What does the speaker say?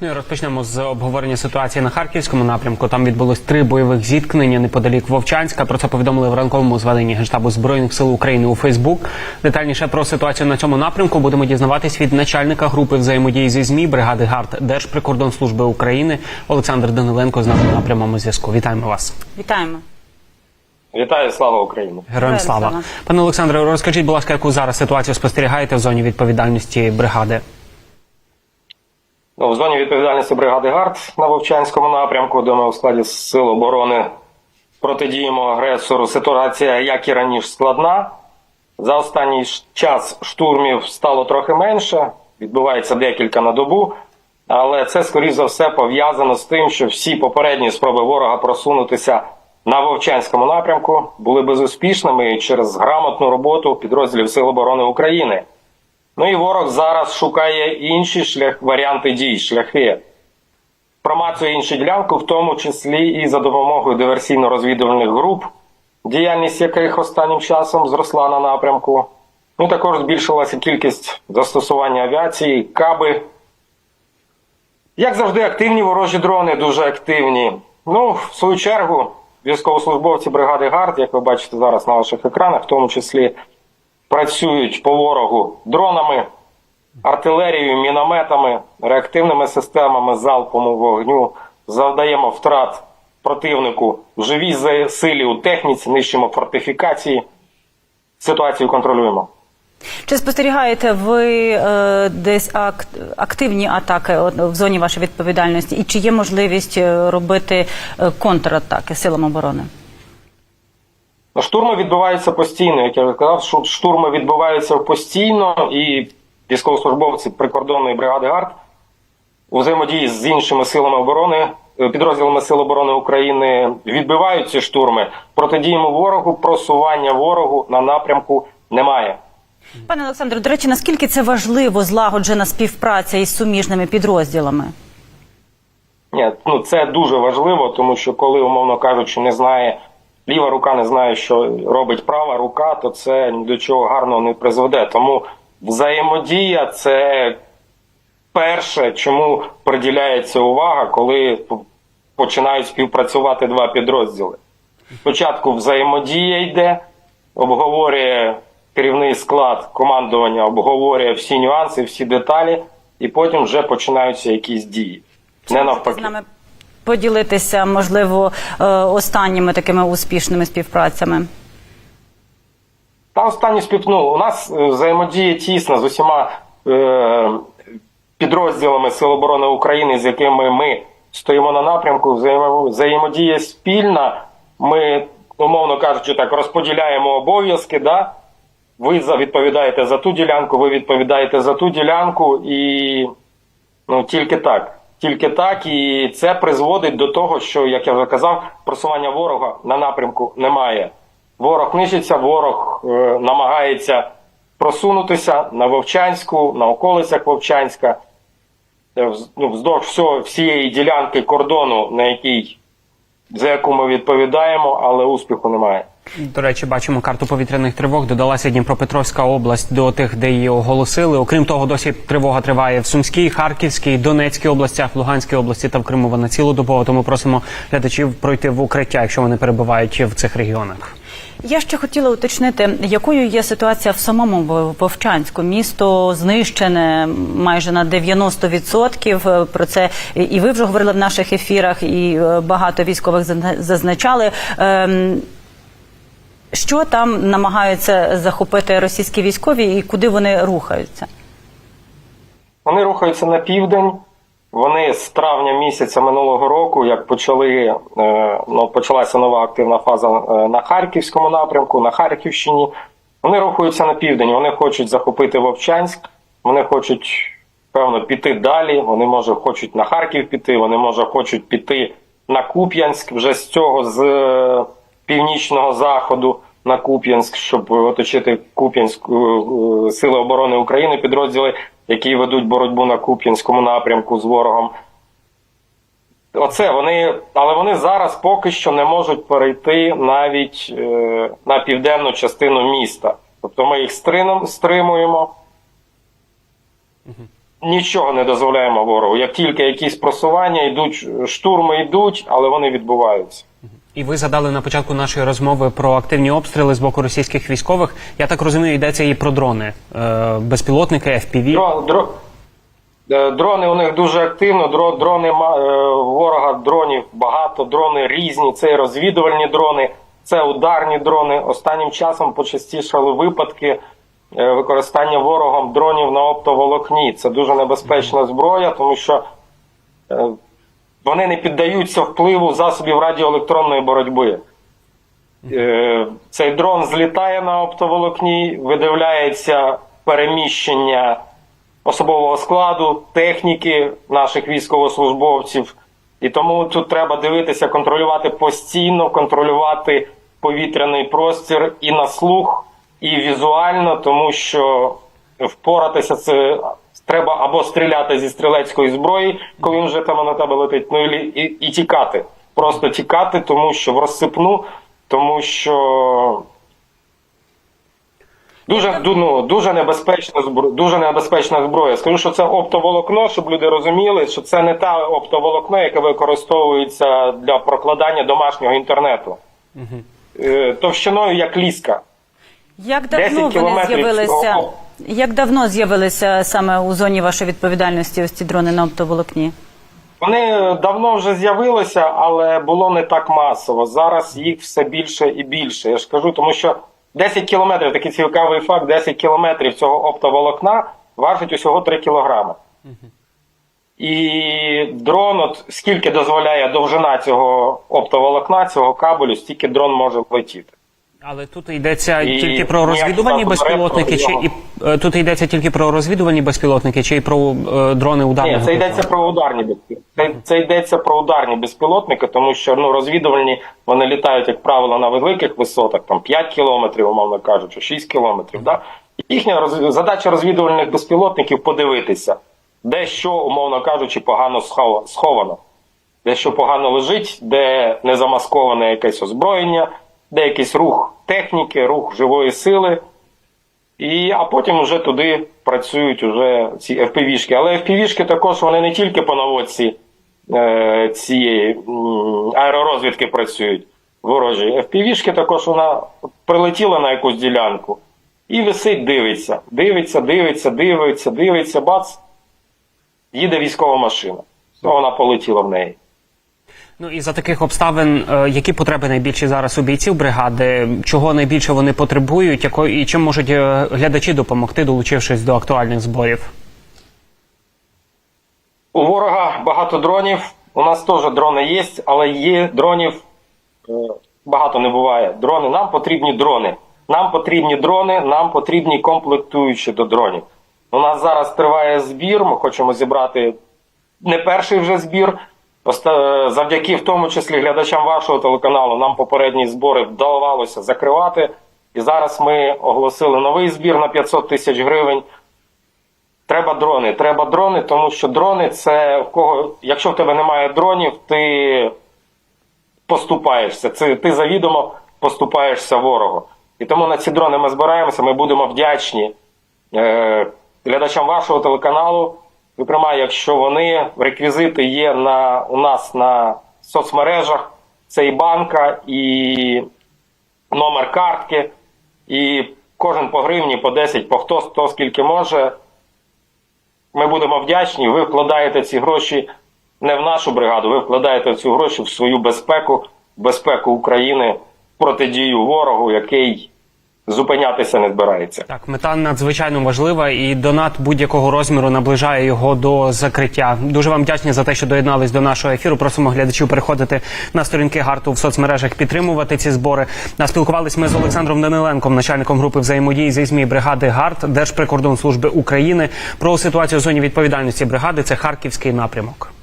Ну і розпочнемо з обговорення ситуації на харківському напрямку. Там відбулось три бойових зіткнення неподалік Вовчанська. Про це повідомили в ранковому зведенні генштабу збройних сил України у Фейсбук. Детальніше про ситуацію на цьому напрямку будемо дізнаватись від начальника групи взаємодії зі змі бригади ГАРД Держприкордонслужби України Олександр Даниленко з нами на прямому зв'язку. Вітаємо вас. Вітаємо. Вітаю, слава Україні! Героям слава. Пане Олександре, розкажіть, будь ласка, яку зараз ситуацію спостерігаєте в зоні відповідальності бригади? Ну, в зоні відповідальності бригади ГАРД на Вовчанському напрямку, де ми у складі Сил оборони протидіємо агресору. Ситуація, як і раніше, складна. За останній час штурмів стало трохи менше, відбувається декілька на добу. Але це, скоріш за все, пов'язано з тим, що всі попередні спроби ворога просунутися на Вовчанському напрямку були безуспішними через грамотну роботу підрозділів Сил оборони України. Ну і ворог зараз шукає інші шлях, варіанти дій, шляхи. Промацує іншу ділянку, в тому числі і за допомогою диверсійно-розвідувальних груп, діяльність яких останнім часом зросла на напрямку. Ну також збільшилася кількість застосування авіації, каби. Як завжди, активні ворожі дрони, дуже активні. Ну, в свою чергу, військовослужбовці бригади ГАРД, як ви бачите зараз на ваших екранах, в тому числі працюють по ворогу дронами, артилерією, мінометами, реактивними системами залпового вогню. Завдаємо втрат противнику в живій силі у техніці, нищимо фортифікації. Ситуацію контролюємо. Чи спостерігаєте ви е, десь ак- активні атаки в зоні вашої відповідальності? І чи є можливість е, робити е, контратаки силам оборони? Ну, Штурми відбуваються постійно. Як я вже казав, шу- штурми відбуваються постійно, і військовослужбовці прикордонної бригади ГАРД у взаємодії з іншими силами оборони, е, підрозділами Сил оборони України відбивають ці штурми. Протидіємо ворогу, просування ворогу на напрямку немає. Пане Олександре, до речі, наскільки це важливо злагоджена співпраця із суміжними підрозділами? Ні, ну це дуже важливо, тому що коли, умовно кажучи, не знає ліва рука, не знає, що робить права рука, то це ні до чого гарного не призведе. Тому взаємодія це перше, чому приділяється увага, коли починають співпрацювати два підрозділи. Спочатку взаємодія йде, обговорює керівний склад командування, обговорює всі нюанси, всі деталі, і потім вже починаються якісь дії. Не навпаки. Поділитися, можливо, е, останніми такими успішними співпрацями? Та останні спів... ну, у нас е, взаємодія тісна з усіма е... підрозділами Сил оборони України, з якими ми стоїмо на напрямку. Взаємодія спільна. Ми, умовно кажучи, так розподіляємо обов'язки. Да? Ви відповідаєте за ту ділянку, ви відповідаєте за ту ділянку, і ну тільки так. Тільки так, і це призводить до того, що, як я вже казав, просування ворога на напрямку немає. Ворог нищиться, ворог е, намагається просунутися на Вовчанську, на околицях Вовчанська, е, ну, вздовж всього, всієї ділянки кордону, на якій, за яку ми відповідаємо, але успіху немає. До речі, бачимо карту повітряних тривог. Додалася Дніпропетровська область до тих, де її оголосили. Окрім того, досі тривога триває в Сумській, Харківській, Донецькій областях, Луганській області та в Криму вона цілодобово. Тому просимо глядачів пройти в укриття, якщо вони перебувають в цих регіонах. Я ще хотіла уточнити, якою є ситуація в самому Вов- Вовчанську. Місто знищене майже на 90%. Е, Про це і- ви вже говорили в наших ефірах, і е, багато військових зазначали. Що там намагаються захопити російські військові і куди вони рухаються? Вони рухаються на південь. Вони з травня місяця минулого року, як почали е, ну, почалася нова активна фаза е, на Харківському напрямку, на Харківщині. Вони рухаються на південь. Вони хочуть захопити Вовчанськ. Вони хочуть певно піти далі. Вони може хочуть на Харків піти. Вони може хочуть піти на Куп'янськ вже з цього з е, північного заходу на Куп'янськ, щоб оточити Куп'янськ е, е, сили оборони України, підрозділи, які ведуть боротьбу на Куп'янському напрямку з ворогом. Оце вони, але вони зараз поки що не можуть перейти навіть е, на південну частину міста. Тобто ми їх стринем, стримуємо. нічого не дозволяємо ворогу. Як тільки якісь просування йдуть, штурми йдуть, але вони відбуваються. І ви задали на початку нашої розмови про активні обстріли з боку російських військових. Я так розумію, йдеться і про дрони, е, безпілотники, FPV. Дро, дро, е, дрони у них дуже активно. Дро, дрони е, ворога дронів багато, дрони різні. Це і розвідувальні дрони, це ударні дрони. Останнім часом почастішали випадки використання ворогом дронів на оптоволокні. Це дуже небезпечна зброя, тому що вони не піддаються впливу засобів радіоелектронної боротьби. Е, Цей дрон злітає на оптоволокні, видивляється переміщення особового складу, техніки наших військовослужбовців. І тому тут треба дивитися, контролювати постійно, контролювати повітряний простір і на слух, і візуально, тому що впоратися це треба або стріляти зі стрілецької зброї, коли він вже там на тебе летить, ну і, і, і тікати. Просто тікати, тому що в розсипну, тому що Дуже ну, дуже небезпечна зброя, дуже небезпечна зброя. Скажу, що це оптоволокно, щоб люди розуміли, що це не та оптоволокно, яке використовується для прокладання домашнього інтернету. Е, Товщиною як ліска. Як давно вони з'явилися? Як давно з'явилися саме у зоні вашої відповідальності ось ці дрони на оптоволокні? Вони давно вже з'явилися, але було не так масово. Зараз їх все більше і більше. Я ж кажу, тому що 10 кілометрів, такий цікавий факт, 10 кілометрів цього оптоволокна важить усього 3 кілограми. І дрон, от скільки дозволяє довжина цього оптоволокна, цього кабелю, стільки дрон може летіти. Але тут йдеться І тільки про ніяк розвідувальні безпілотники, чи і е, тут йдеться тільки про розвідувальні безпілотники, чи й про е, дрони ударного Ні, це типу? йдеться про ударні безпілотники. Це, це йдеться про ударні безпілотники, тому що ну розвідувальні вони літають, як правило, на великих висотах, там 5 кілометрів, умовно кажучи, 6 кілометрів. Да? Їхня роз... задача розвідувальних безпілотників подивитися, де що, умовно кажучи, погано схов- сховано, де що погано лежить, де не замасковане якесь озброєння, де якийсь рух техніки, рух живої сили. І, а потім вже туди працюють уже ці FPV-шки. Але FPV-шки також вони не тільки по наводці е, цієї м, аеророзвідки працюють ворожі. FPV-шки також вона прилетіла на якусь ділянку і висить, дивиться. Дивиться, дивиться, дивиться, дивиться, бац, їде військова машина. То вона полетіла в неї. Ну і за таких обставин, е, які потреби найбільші зараз у бійців бригади, чого найбільше вони потребують, яко, і чим можуть е, глядачі допомогти, долучившись до актуальних зборів? У ворога багато дронів. У нас теж дрони є, але є дронів е, багато не буває. Дрони. Нам потрібні дрони. Нам потрібні дрони, нам потрібні комплектуючі до дронів. У нас зараз триває збір. Ми хочемо зібрати не перший вже збір. Завдяки в тому числі глядачам вашого телеканалу нам попередні збори вдавалося закривати. І зараз ми оголосили новий збір на 500 тисяч гривень. Треба дрони. Треба дрони, тому що дрони це в кого. Якщо в тебе немає дронів, ти поступаєшся. Це ти завідомо поступаєшся ворогу. І тому на ці дрони ми збираємося. Ми будемо вдячні е, глядачам вашого телеканалу. Зокрема, якщо вони реквізити є на у нас на соцмережах, це і банка, і номер картки, і кожен по гривні, по 10, по хто, хто скільки може. Ми будемо вдячні. Ви вкладаєте ці гроші не в нашу бригаду, ви вкладаєте ці гроші в свою безпеку, безпеку України, протидію ворогу, який зупинятися не збирається. Так, мета надзвичайно важлива, і донат будь-якого розміру наближає його до закриття. Дуже вам вдячні за те, що доєднались до нашого ефіру. Просимо глядачів переходити на сторінки гарту в соцмережах, підтримувати ці збори. А Спілкувались ми з Олександром Даниленком, начальником групи взаємодії зі ЗМІ бригади ГАРТ Держприкордонслужби України про ситуацію в зоні відповідальності бригади. Це харківський напрямок.